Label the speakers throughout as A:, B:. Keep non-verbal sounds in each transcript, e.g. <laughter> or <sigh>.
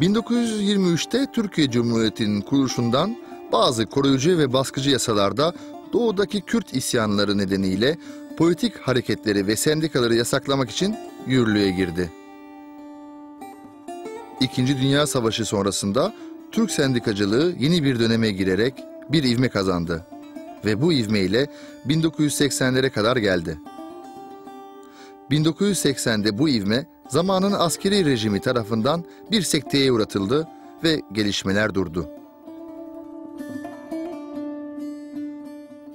A: 1923'te Türkiye Cumhuriyeti'nin kuruluşundan bazı koruyucu ve baskıcı yasalarda doğudaki Kürt isyanları nedeniyle politik hareketleri ve sendikaları yasaklamak için yürürlüğe girdi. İkinci Dünya Savaşı sonrasında Türk sendikacılığı yeni bir döneme girerek bir ivme kazandı ve bu ivmeyle 1980'lere kadar geldi. 1980'de bu ivme zamanın askeri rejimi tarafından bir sekteye uğratıldı ve gelişmeler durdu.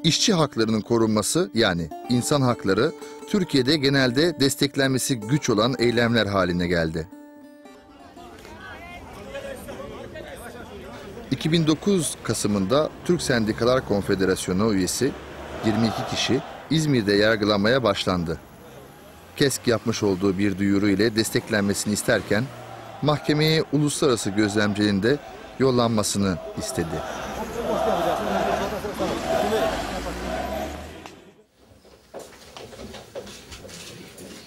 A: İşçi haklarının korunması yani insan hakları Türkiye'de genelde desteklenmesi güç olan eylemler haline geldi. 2009 Kasım'ında Türk Sendikalar Konfederasyonu üyesi 22 kişi İzmir'de yargılanmaya başlandı. KESK yapmış olduğu bir duyuru ile desteklenmesini isterken mahkemeye uluslararası gözlemcinin de yollanmasını istedi.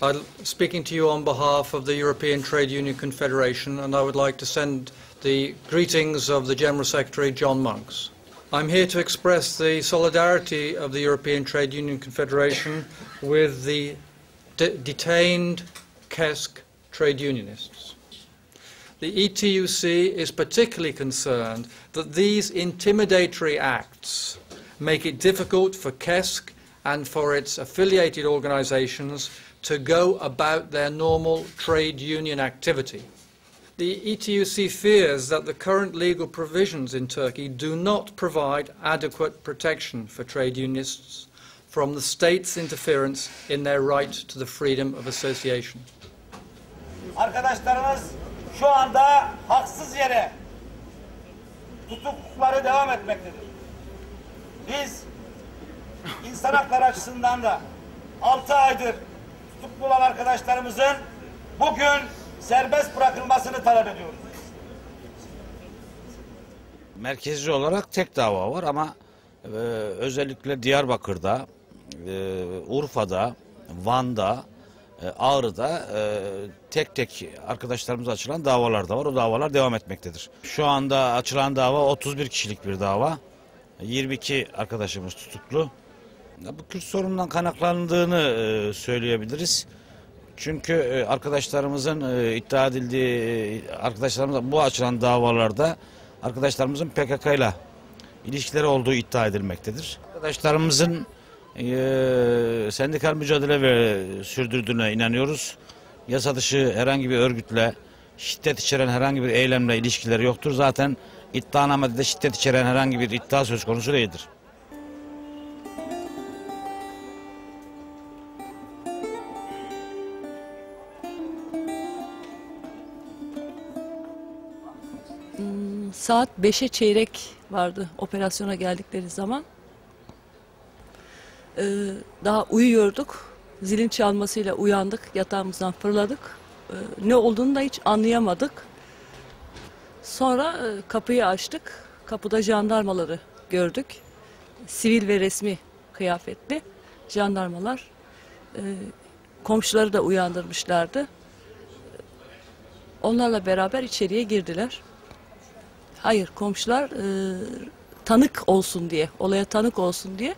B: I'm speaking to you on behalf of the European Trade Union Confederation, and I would like to send the greetings of the General Secretary, John Monks. I'm here to express the solidarity of the European Trade Union Confederation with the de- detained KESK trade unionists. The ETUC is particularly concerned that these intimidatory acts make it difficult for KESK and for its affiliated organisations to go about their normal trade union activity. The ETUC fears that the current legal provisions in Turkey do not provide adequate protection for trade unionists from the state's interference in their right to the freedom of association.
C: Arkadaşlarımız şu anda haksız yere tutuklukları devam etmektedir. Biz insan hakları açısından da 6 aydır tutuklu olan arkadaşlarımızın bugün serbest bırakılmasını talep ediyoruz.
D: Merkezi olarak tek dava var ama e, özellikle Diyarbakır'da, e, Urfa'da, Van'da, e, Ağrı'da e, tek tek arkadaşlarımıza açılan davalar da var. O davalar devam etmektedir. Şu anda açılan dava 31 kişilik bir dava. 22 arkadaşımız tutuklu. Ya Bu Kürt sorunundan kaynaklandığını e, söyleyebiliriz. Çünkü e, arkadaşlarımızın e, iddia edildiği e, arkadaşlarımız bu açılan davalarda arkadaşlarımızın PKK ile ilişkileri olduğu iddia edilmektedir. Arkadaşlarımızın e, sendikal mücadele ve sürdürdüğüne inanıyoruz. Yasa dışı herhangi bir örgütle şiddet içeren herhangi bir eylemle ilişkileri yoktur. Zaten iddianamede de şiddet içeren herhangi bir iddia söz konusu değildir.
E: Saat 5'e çeyrek vardı operasyona geldikleri zaman. Ee, daha uyuyorduk. Zilin çalmasıyla uyandık, yatağımızdan fırladık. Ee, ne olduğunu da hiç anlayamadık. Sonra e, kapıyı açtık. Kapıda jandarmaları gördük. Sivil ve resmi kıyafetli jandarmalar. Ee, komşuları da uyandırmışlardı. Onlarla beraber içeriye girdiler. Hayır komşular e, tanık olsun diye, olaya tanık olsun diye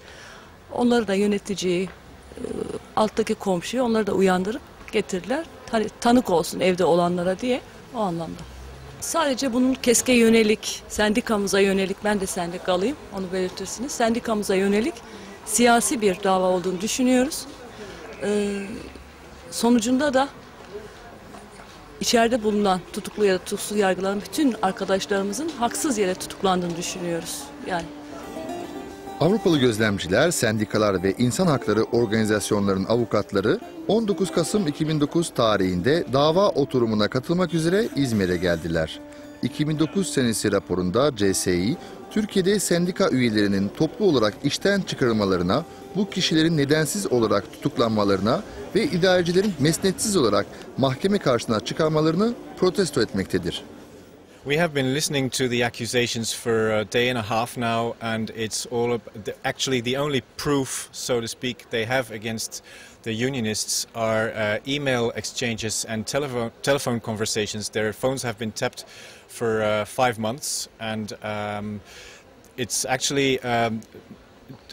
E: onları da yöneticiyi, e, alttaki komşuyu onları da uyandırıp getirdiler. Hani tanık olsun evde olanlara diye o anlamda. Sadece bunun keske yönelik, sendikamıza yönelik, ben de sendikalıyım onu belirtirsiniz. Sendikamıza yönelik siyasi bir dava olduğunu düşünüyoruz. E, sonucunda da içeride bulunan tutuklu ya da tutuksuz yargılanan bütün arkadaşlarımızın haksız yere tutuklandığını düşünüyoruz. Yani
A: Avrupalı gözlemciler, sendikalar ve insan hakları organizasyonlarının avukatları 19 Kasım 2009 tarihinde dava oturumuna katılmak üzere İzmir'e geldiler. 2009 senesi raporunda CSİ, Türkiye'de sendika üyelerinin toplu olarak işten çıkarılmalarına, bu kişilerin nedensiz olarak tutuklanmalarına ve idarecilerin mesnetsiz olarak mahkeme karşısına çıkarmalarını protesto etmektedir.
F: We have been listening to the accusations for a day and a half now, and it's all actually the only proof, so to speak, they have against the unionists are uh, email exchanges and telephone telephone conversations. Their phones have been tapped for uh, five months, and um, it's actually. Um,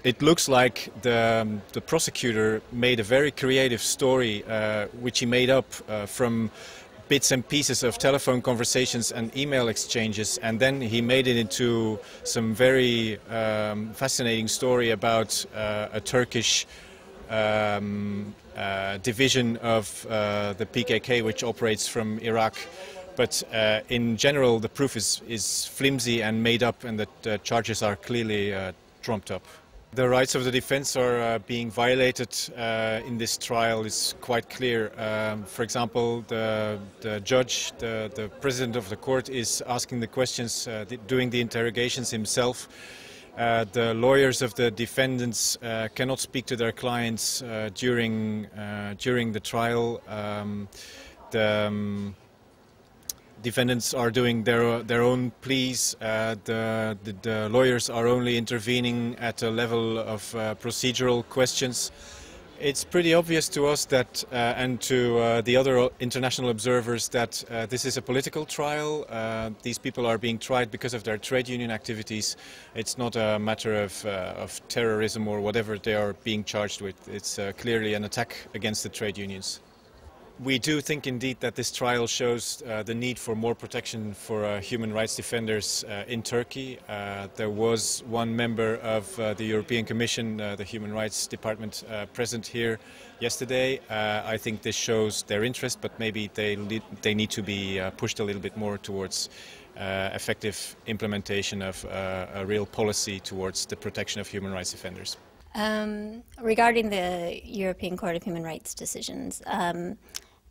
F: it looks like the, um, the prosecutor made a very creative story, uh, which he made up uh, from bits and pieces of telephone conversations and email exchanges, and then he made it into some very um, fascinating story about uh, a Turkish um, uh, division of uh, the PKK, which operates from Iraq. But uh, in general, the proof is, is flimsy and made up, and the, charges are clearly uh, trumped up. The rights of the defense are uh, being violated uh, in this trial is quite clear. Um, for example, the, the judge, the, the president of the court, is asking the questions, uh, doing the interrogations himself. Uh, the lawyers of the defendants uh, cannot speak to their clients uh, during during the trial. Um, the um, defendants are doing their their own pleas. Uh, the, the the lawyers are only intervening at a level of uh, procedural questions. It's pretty obvious to us that, uh, and to uh, the other international observers, that uh, this is a political trial. These people are being tried because of their trade union activities. It's not a matter of, of terrorism or whatever they are being charged with. It's clearly an attack against the trade unions. We do think indeed that this trial shows uh, the need for more protection for uh, human rights defenders uh, in Turkey. Uh, there was one member of uh, the European Commission, uh, the Human Rights Department, present here yesterday. I think this shows their interest, but maybe they, they need to be pushed a little bit more towards effective implementation of a real policy towards the protection of human rights defenders.
G: Um, regarding the European Court of Human Rights decisions, um,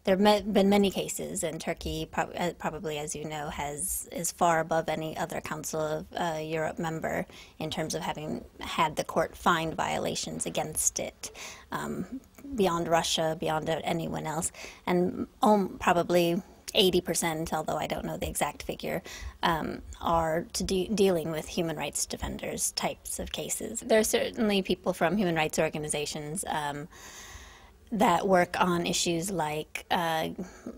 G: there have been many cases, and Turkey, uh, probably as you know, has is far above any other Council of uh, Europe member in terms of having had the court find violations against it, um, beyond Russia, beyond anyone else, and um, probably 80%, although I don't know the exact figure, um, are de- dealing with human rights defenders types of cases. There are certainly people from human rights organizations um, that work on issues like uh,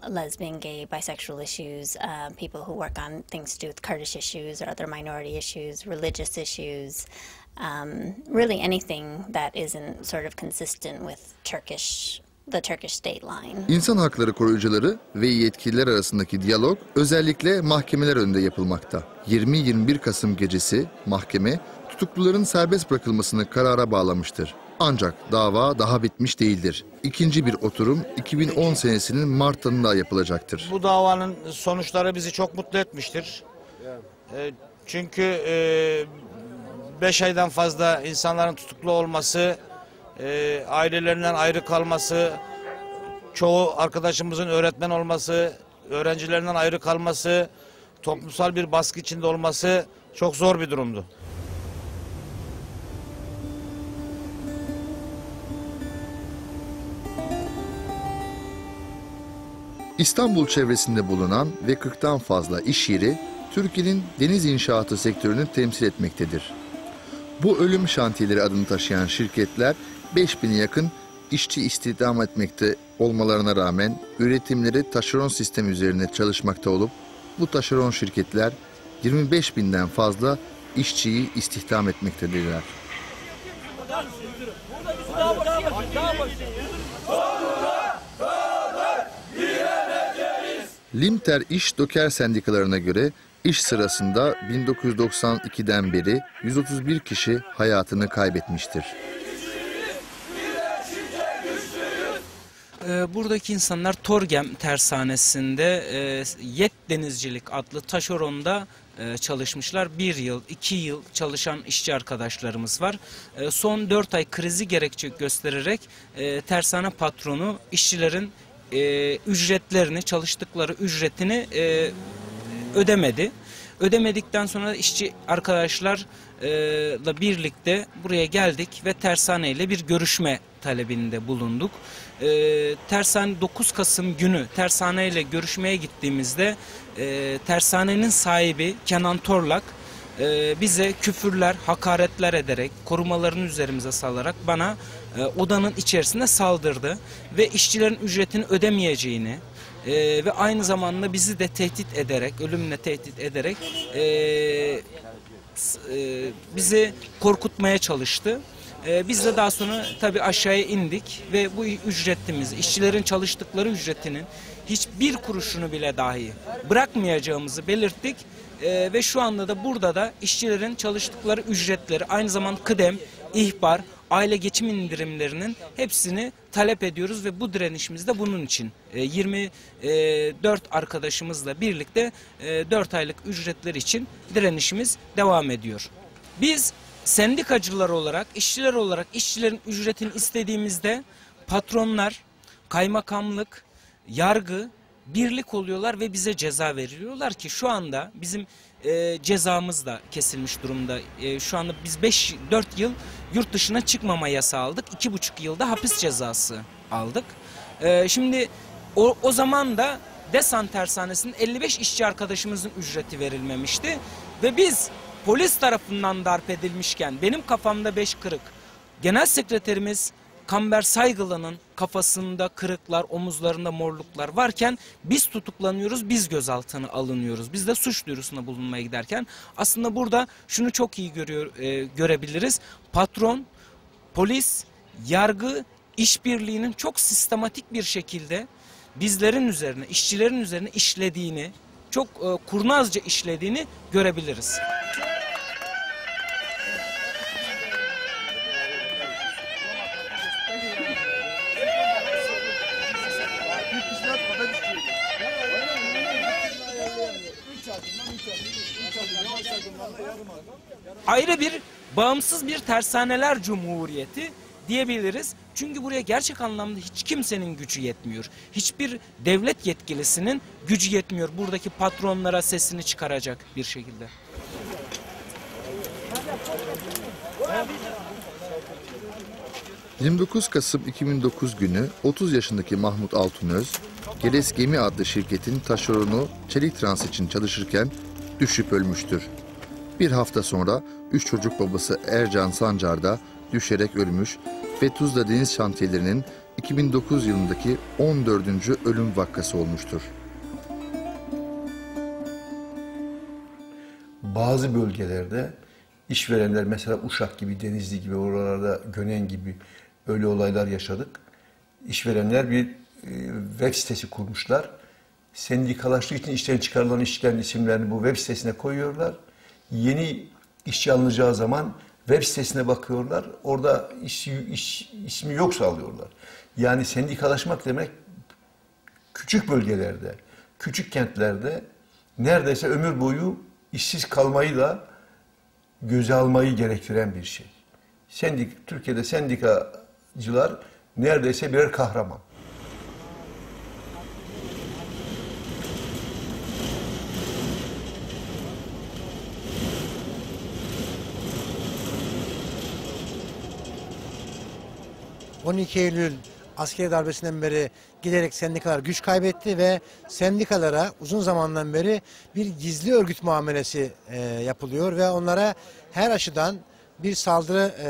G: lesbian, gay, bisexual issues, uh, people who work on things to do with Kurdish issues or other minority issues, religious issues, um, really anything that isn't sort of consistent with Turkish, the Turkish state line.
A: İnsan hakları koruyucuları ve yetkililer arasındaki diyalog özellikle mahkemeler önünde yapılmakta. 20-21 Kasım gecesi mahkeme tutukluların serbest bırakılmasını karara bağlamıştır. Ancak dava daha bitmiş değildir. İkinci bir oturum 2010 senesinin Mart ayında yapılacaktır.
D: Bu davanın sonuçları bizi çok mutlu etmiştir. E, çünkü 5 aydan fazla insanların tutuklu olması, e, ailelerinden ayrı kalması, çoğu arkadaşımızın öğretmen olması, öğrencilerinden ayrı kalması, toplumsal bir baskı içinde olması çok zor bir durumdu.
A: İstanbul çevresinde bulunan ve 40'tan fazla iş yeri Türkiye'nin deniz inşaatı sektörünü temsil etmektedir. Bu ölüm şantiyeleri adını taşıyan şirketler 5000'e yakın işçi istihdam etmekte olmalarına rağmen üretimleri taşeron sistem üzerine çalışmakta olup bu taşeron şirketler 25 binden fazla işçiyi istihdam etmektedirler. Limter İş Doker Sendikalarına göre iş sırasında 1992'den beri 131 kişi hayatını kaybetmiştir.
H: Ee, Buradaki insanlar Torgem tersanesinde e, Yet Denizcilik adlı taşeronda e, çalışmışlar. Bir yıl, iki yıl çalışan işçi arkadaşlarımız var. E, Son dört ay krizi gerekçe göstererek e, tersane patronu işçilerin e, ücretlerini, çalıştıkları ücretini e, ödemedi. Ödemedikten sonra işçi arkadaşlarla birlikte buraya geldik ve tersane ile bir görüşme talebinde bulunduk. E, tersane 9 Kasım günü tersane ile görüşmeye gittiğimizde e, tersanenin sahibi Kenan Torlak e, bize küfürler, hakaretler ederek, korumalarını üzerimize salarak bana e, odanın içerisinde saldırdı ve işçilerin ücretini ödemeyeceğini e, ve aynı zamanda bizi de tehdit ederek, ölümle tehdit ederek e, e, bizi korkutmaya çalıştı. E, biz de daha sonra tabii aşağıya indik ve bu ücretimiz, işçilerin çalıştıkları ücretinin hiçbir kuruşunu bile dahi bırakmayacağımızı belirttik. E, ve şu anda da burada da işçilerin çalıştıkları ücretleri aynı zamanda kıdem, ihbar, aile geçim indirimlerinin hepsini talep ediyoruz ve bu direnişimiz de bunun için. E, 24 arkadaşımızla birlikte e, 4 aylık ücretler için direnişimiz devam ediyor. Biz sendikacılar olarak, işçiler olarak işçilerin ücretini istediğimizde patronlar, kaymakamlık, yargı birlik oluyorlar ve bize ceza veriyorlar ki şu anda bizim e, cezamız da kesilmiş durumda. E, şu anda biz 5 4 yıl yurt dışına çıkmama yasağı aldık. 2,5 yılda hapis cezası aldık. E, şimdi o, o zaman da Desan Tersanesi'nin 55 işçi arkadaşımızın ücreti verilmemişti ve biz polis tarafından darp edilmişken benim kafamda 5 kırık. Genel sekreterimiz Kamber Saygılı'nın kafasında kırıklar, omuzlarında morluklar varken biz tutuklanıyoruz, biz gözaltına alınıyoruz. Biz de suç duyurusuna bulunmaya giderken aslında burada şunu çok iyi görüyor, e, görebiliriz. Patron, polis, yargı işbirliğinin çok sistematik bir şekilde bizlerin üzerine, işçilerin üzerine işlediğini, çok e, kurnazca işlediğini görebiliriz. Ayrı bir bağımsız bir tersaneler cumhuriyeti diyebiliriz. Çünkü buraya gerçek anlamda hiç kimsenin gücü yetmiyor. Hiçbir devlet yetkilisinin gücü yetmiyor buradaki patronlara sesini çıkaracak bir şekilde.
A: ...29 Kasım 2009 günü 30 yaşındaki Mahmut Altunöz... ...Geles Gemi adlı şirketin taşeronu Çelik Trans için çalışırken düşüp ölmüştür. Bir hafta sonra üç çocuk babası Ercan Sancar da düşerek ölmüş ve Tuzla Deniz Şantiyelerinin 2009 yılındaki 14. ölüm vakası olmuştur.
I: bazı bölgelerde işverenler mesela Uşak gibi, Denizli gibi, oralarda Gönen gibi öyle olaylar yaşadık. İşverenler bir e, web sitesi kurmuşlar. Sendikalaştığı için işten çıkarılan işçilerin isimlerini bu web sitesine koyuyorlar. Yeni işçi alınacağı zaman web sitesine bakıyorlar. Orada iş, iş, ismi yoksa alıyorlar. Yani sendikalaşmak demek küçük bölgelerde, küçük kentlerde neredeyse ömür boyu işsiz kalmayı da göze almayı gerektiren bir şey. Sendik, Türkiye'de sendikacılar neredeyse birer kahraman.
J: 12 Eylül askeri darbesinden beri giderek sendikalar güç kaybetti ve sendikalara uzun zamandan beri bir gizli örgüt muamelesi e, yapılıyor ve onlara her açıdan bir saldırı e,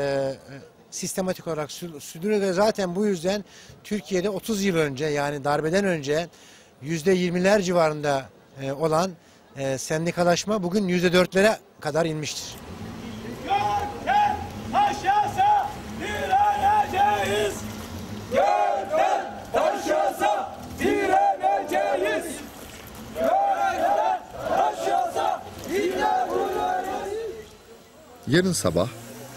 J: sistematik olarak sü- sürdürüyor ve zaten bu yüzden Türkiye'de 30 yıl önce yani darbeden önce %20'ler civarında e, olan e, sendikalaşma bugün %4'lere kadar inmiştir.
A: Yarın sabah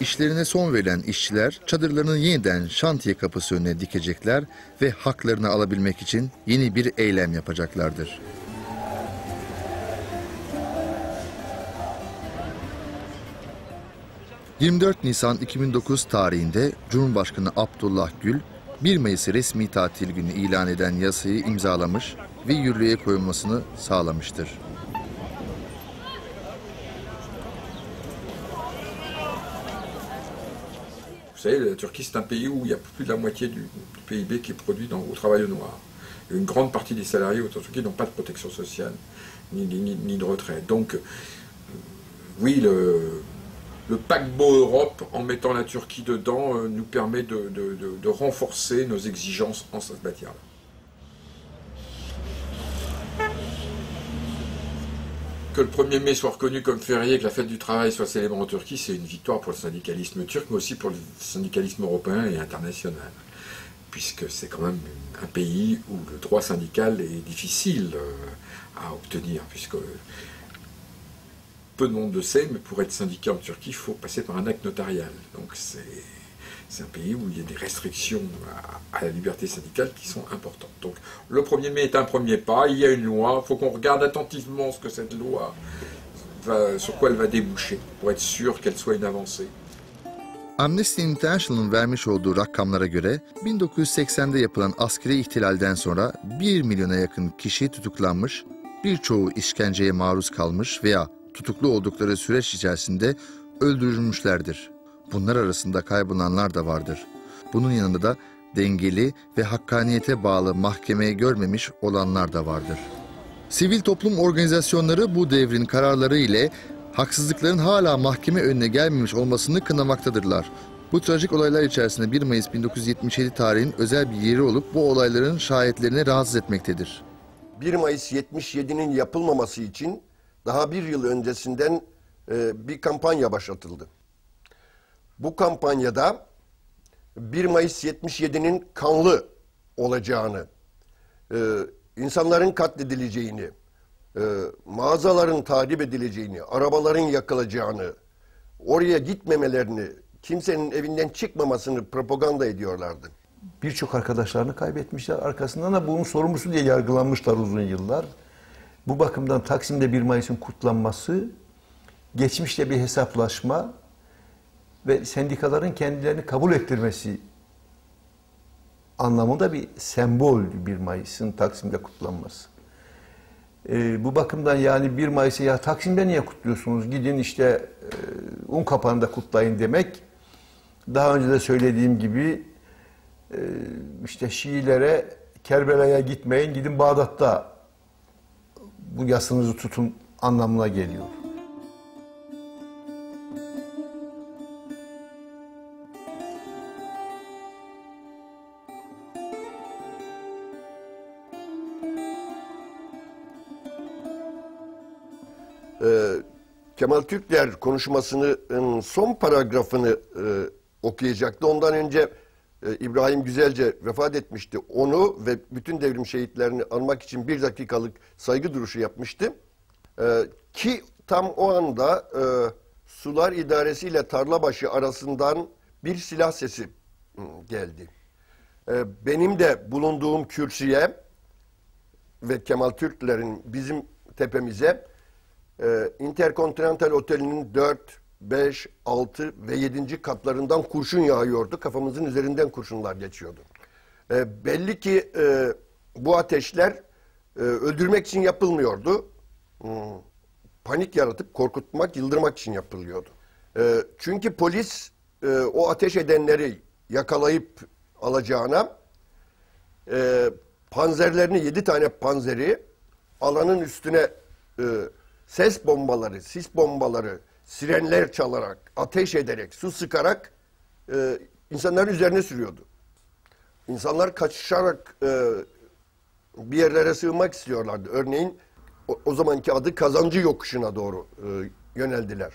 A: işlerine son verilen işçiler çadırlarını yeniden şantiye kapısı önüne dikecekler ve haklarını alabilmek için yeni bir eylem yapacaklardır. ...24 Nisan 2009 tarihinde Cumhurbaşkanı Abdullah Gül... ...1 Mayıs'ı resmi tatil günü ilan eden yasayı imzalamış... ...ve yürürlüğe koyulmasını sağlamıştır.
K: Vous savez, la Turquie, c'est un pays où il y a plus de la moitié du, PIB qui est produit au travail noir. Une grande partie des salariés en Turquie n'ont pas de protection sociale, ni, de retraite. Donc, euh, oui, le, paquebot Europe, en mettant la Turquie dedans, euh, nous permet de- de renforcer nos exigences en cette matière-là. Que le 1er mai soit reconnu comme férié, que la fête du travail soit célébrée en Turquie, c'est une victoire pour le syndicalisme turc, mais aussi pour le syndicalisme européen et international. Puisque c'est quand même un pays où le droit syndical est difficile euh, à obtenir, puisque peu de monde le sait, mais pour être syndicat en Turquie, il faut passer par un acte notarial. Donc c'est c'est un pays où il y a des restrictions à, à la liberté syndicale qui sont importantes. Donc le 1er mai est un premier pas, il y a une loi, il faut qu'on regarde attentivement ce que cette loi va, sur quoi elle va déboucher, pour être sûr qu'elle soit une avancée.
A: Amnesty International'ın vermiş olduğu rakamlara göre 1980'de yapılan askeri ihtilalden sonra 1 milyona yakın kişi tutuklanmış, birçoğu işkenceye maruz kalmış veya tutuklu oldukları süreç içerisinde öldürülmüşlerdir. Bunlar arasında kaybolanlar da vardır. Bunun yanında da dengeli ve hakkaniyete bağlı mahkemeyi görmemiş olanlar da vardır. Sivil toplum organizasyonları bu devrin kararları ile haksızlıkların hala mahkeme önüne gelmemiş olmasını kınamaktadırlar. Bu trajik olaylar içerisinde 1 Mayıs 1977 tarihinin özel bir yeri olup bu olayların şahitlerini rahatsız etmektedir.
L: 1 Mayıs 77'nin yapılmaması için daha bir yıl öncesinden e, bir kampanya başlatıldı. Bu kampanyada 1 Mayıs 77'nin kanlı olacağını, e, insanların katledileceğini, e, mağazaların tahrip edileceğini, arabaların yakılacağını, oraya gitmemelerini, kimsenin evinden çıkmamasını propaganda ediyorlardı.
I: Birçok arkadaşlarını kaybetmişler. Arkasından da bunun sorumlusu diye yargılanmışlar uzun yıllar. Bu bakımdan Taksim'de 1 Mayıs'ın kutlanması, geçmişte bir hesaplaşma ve sendikaların kendilerini kabul ettirmesi anlamında bir sembol 1 Mayıs'ın Taksim'de kutlanması. Ee, bu bakımdan yani 1 Mayıs'ı ya Taksim'de niye kutluyorsunuz? Gidin işte e, un kapağında kutlayın demek. Daha önce de söylediğim gibi e, işte Şiilere Kerbela'ya gitmeyin, gidin Bağdat'ta bu yasınızı tutun anlamına geliyor.
L: Kemal Türkler konuşmasının son paragrafını e, okuyacaktı. Ondan önce e, İbrahim Güzelce vefat etmişti. Onu ve bütün devrim şehitlerini anmak için bir dakikalık saygı duruşu yapmıştı. Ee, ki tam o anda e, Sular İdaresi ile Tarlabaşı arasından bir silah sesi geldi. Ee, benim de bulunduğum kürsüye ve Kemal Türkler'in bizim tepemize e, Intercontinental Oteli'nin 4, 5, 6 ve 7. katlarından kurşun yağıyordu. Kafamızın üzerinden kurşunlar geçiyordu. E, belli ki e, bu ateşler e, öldürmek için yapılmıyordu. Hmm, panik yaratıp korkutmak, yıldırmak için yapılıyordu. E, çünkü polis e, o ateş edenleri yakalayıp alacağına e, panzerlerini, yedi tane panzeri alanın üstüne e, ses bombaları, sis bombaları, sirenler çalarak, ateş ederek, su sıkarak e, insanların üzerine sürüyordu. İnsanlar kaçışarak e, bir yerlere sığınmak istiyorlardı. Örneğin o, o zamanki adı Kazancı Yokuşu'na doğru e, yöneldiler.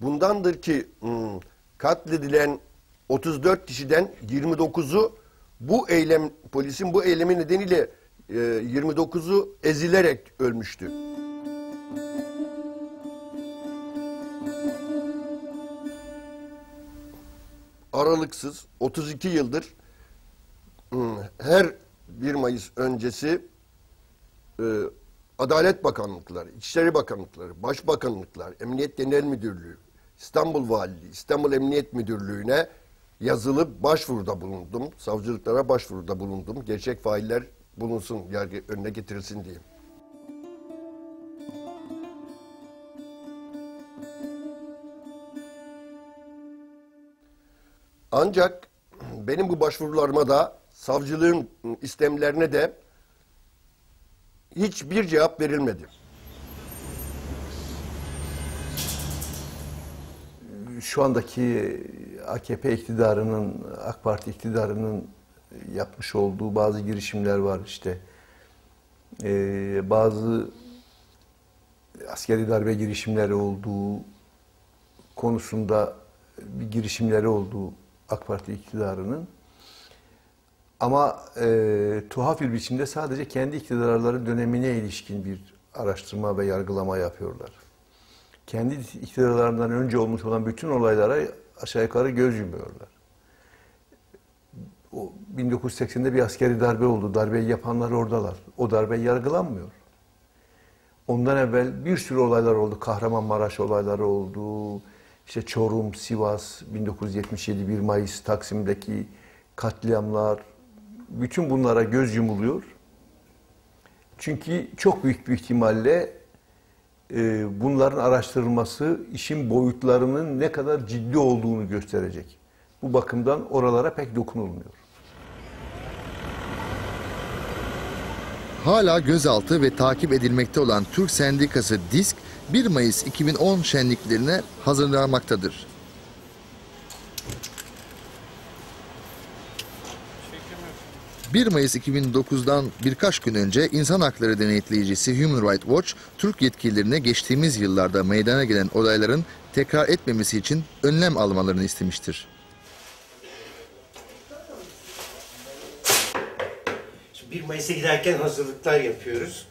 L: Bundandır ki hmm, katledilen 34 kişiden 29'u bu eylem polisin bu eylemi nedeniyle e, 29'u ezilerek ölmüştü. Aralıksız 32 yıldır her 1 Mayıs öncesi e, Adalet Bakanlıkları, İçişleri Bakanlıkları, Başbakanlıklar, Emniyet Genel Müdürlüğü, İstanbul Valiliği, İstanbul Emniyet Müdürlüğü'ne yazılı başvuruda bulundum. Savcılıklara başvuruda bulundum. Gerçek failler bulunsun, yargı önüne getirilsin diye. Ancak benim bu başvurularıma da savcılığın istemlerine de hiçbir cevap verilmedi.
I: Şu andaki AKP iktidarının, AK Parti iktidarının yapmış olduğu bazı girişimler var işte. Ee, bazı askeri darbe girişimleri olduğu konusunda bir girişimleri olduğu AK Parti iktidarının. Ama e, tuhaf bir biçimde sadece kendi iktidarları dönemine ilişkin bir araştırma ve yargılama yapıyorlar. Kendi iktidarlarından önce olmuş olan bütün olaylara aşağı yukarı göz yumuyorlar. O 1980'de bir askeri darbe oldu. Darbeyi yapanlar oradalar. O darbe yargılanmıyor. Ondan evvel bir sürü olaylar oldu. Kahramanmaraş olayları oldu. İşte Çorum, Sivas, 1977 1 Mayıs Taksim'deki katliamlar. Bütün bunlara göz yumuluyor. Çünkü çok büyük bir ihtimalle e, bunların araştırılması işin boyutlarının ne kadar ciddi olduğunu gösterecek. Bu bakımdan oralara pek dokunulmuyor.
A: Hala gözaltı ve takip edilmekte olan Türk Sendikası DİSK 1 Mayıs 2010 şenliklerine hazırlanmaktadır. ...1 Mayıs 2009'dan birkaç gün önce insan hakları denetleyicisi Human Rights Watch... ...Türk yetkililerine geçtiğimiz yıllarda meydana gelen olayların tekrar etmemesi için önlem almalarını istemiştir.
M: Şimdi 1 Mayıs'a giderken hazırlıklar yapıyoruz.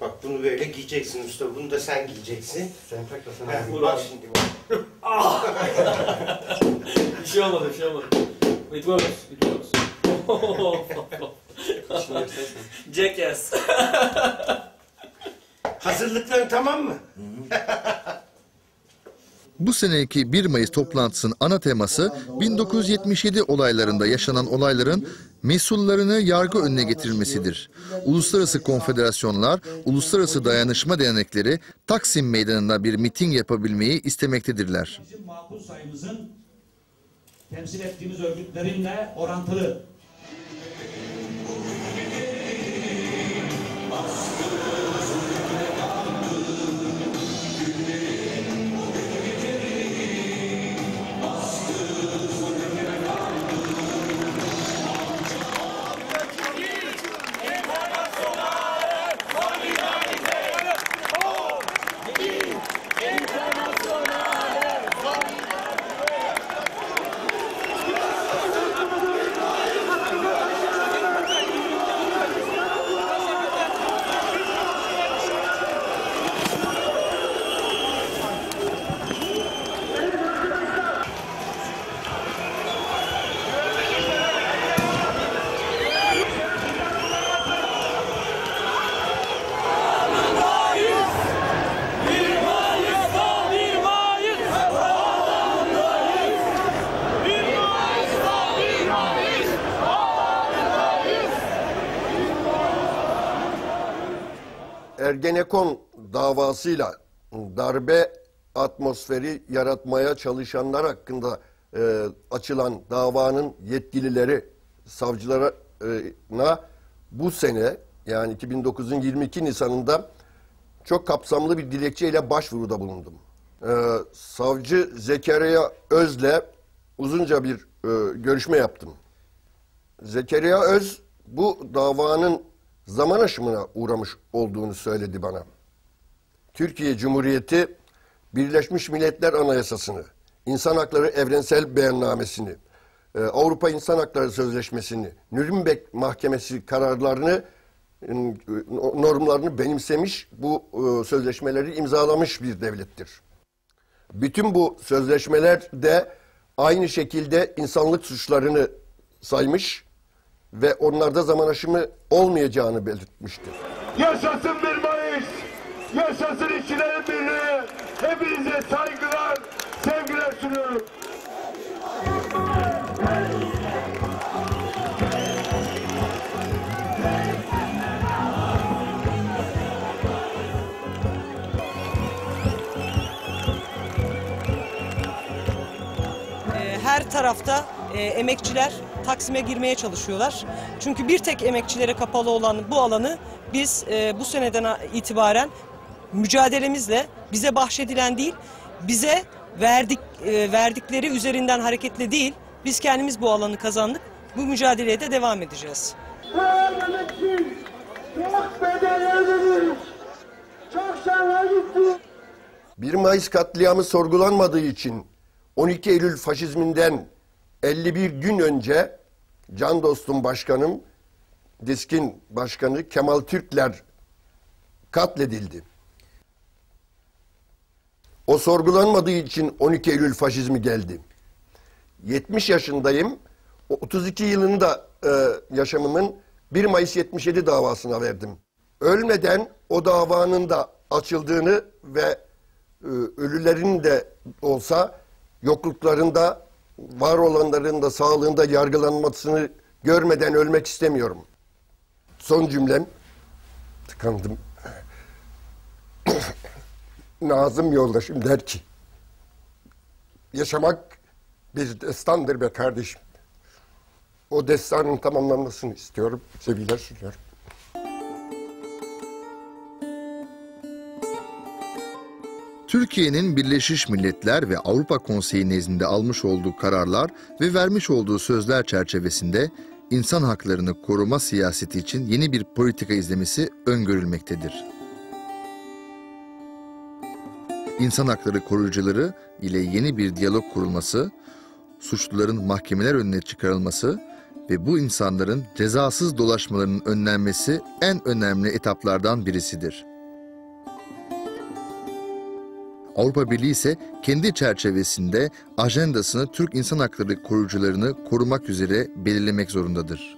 M: Bak bunu böyle giyeceksin usta, bunu da sen giyeceksin. Sen taklasana. bak şimdi bak. <laughs>
N: bir şey olmadı, bir şey olmadı. It works, it works. <laughs> Jackass. <laughs>
M: Hazırlıkların tamam mı?
A: Bu seneki 1 Mayıs toplantısının ana teması 1977 olaylarında yaşanan olayların mesullarını yargı önüne getirilmesidir. Uluslararası konfederasyonlar, uluslararası dayanışma dernekleri Taksim Meydanı'nda bir miting yapabilmeyi istemektedirler.
O: Bizim makul sayımızın temsil ettiğimiz örgütlerinle orantılı.
L: Ergenekon davasıyla darbe atmosferi yaratmaya çalışanlar hakkında e, açılan davanın yetkilileri savcılarına bu sene yani 2009'un 22 Nisan'ında çok kapsamlı bir dilekçeyle başvuruda bulundum. E, savcı Zekeriya Öz'le uzunca bir e, görüşme yaptım. Zekeriya Öz bu davanın zaman aşımına uğramış olduğunu söyledi bana. Türkiye Cumhuriyeti Birleşmiş Milletler Anayasası'nı, İnsan Hakları Evrensel Beyannamesini, e, Avrupa İnsan Hakları Sözleşmesi'ni, Nürnberg Mahkemesi kararlarını, normlarını benimsemiş, bu e, sözleşmeleri imzalamış bir devlettir. Bütün bu sözleşmeler de aynı şekilde insanlık suçlarını saymış ve onlarda zaman aşımı olmayacağını belirtmiştir.
P: Yaşasın 1 Mayıs! Yaşasın işçilerin birliği! Hepinize saygılar, sevgiler sunuyorum.
Q: Ee, her tarafta e, emekçiler Taksim'e girmeye çalışıyorlar. Çünkü bir tek emekçilere kapalı olan bu alanı biz e, bu seneden itibaren mücadelemizle bize bahşedilen değil, bize verdik e, verdikleri üzerinden hareketle değil, biz kendimiz bu alanı kazandık. Bu mücadeleye de devam edeceğiz.
P: Çok bedel ödedik. Çok sana gitti.
L: 1 Mayıs katliamı sorgulanmadığı için 12 Eylül faşizminden 51 gün önce can dostum başkanım, Diskin başkanı Kemal Türkler katledildi. O sorgulanmadığı için 12 Eylül faşizmi geldi. 70 yaşındayım. O 32 yılını da e, yaşamımın 1 Mayıs 77 davasına verdim. Ölmeden o davanın da açıldığını ve e, ölülerin de olsa yokluklarında var olanların da sağlığında yargılanmasını görmeden ölmek istemiyorum. Son cümlem tıkandım. <coughs> Nazım yoldaşım der ki yaşamak bir destandır be kardeşim. O destanın tamamlanmasını istiyorum. Sevgiler sunuyorum.
A: Türkiye'nin Birleşmiş Milletler ve Avrupa Konseyi nezdinde almış olduğu kararlar ve vermiş olduğu sözler çerçevesinde insan haklarını koruma siyaseti için yeni bir politika izlemesi öngörülmektedir. İnsan hakları koruyucuları ile yeni bir diyalog kurulması, suçluların mahkemeler önüne çıkarılması ve bu insanların cezasız dolaşmalarının önlenmesi en önemli etaplardan birisidir. Avrupa Birliği ise kendi çerçevesinde ajandasını Türk insan hakları koruyucularını korumak üzere belirlemek zorundadır.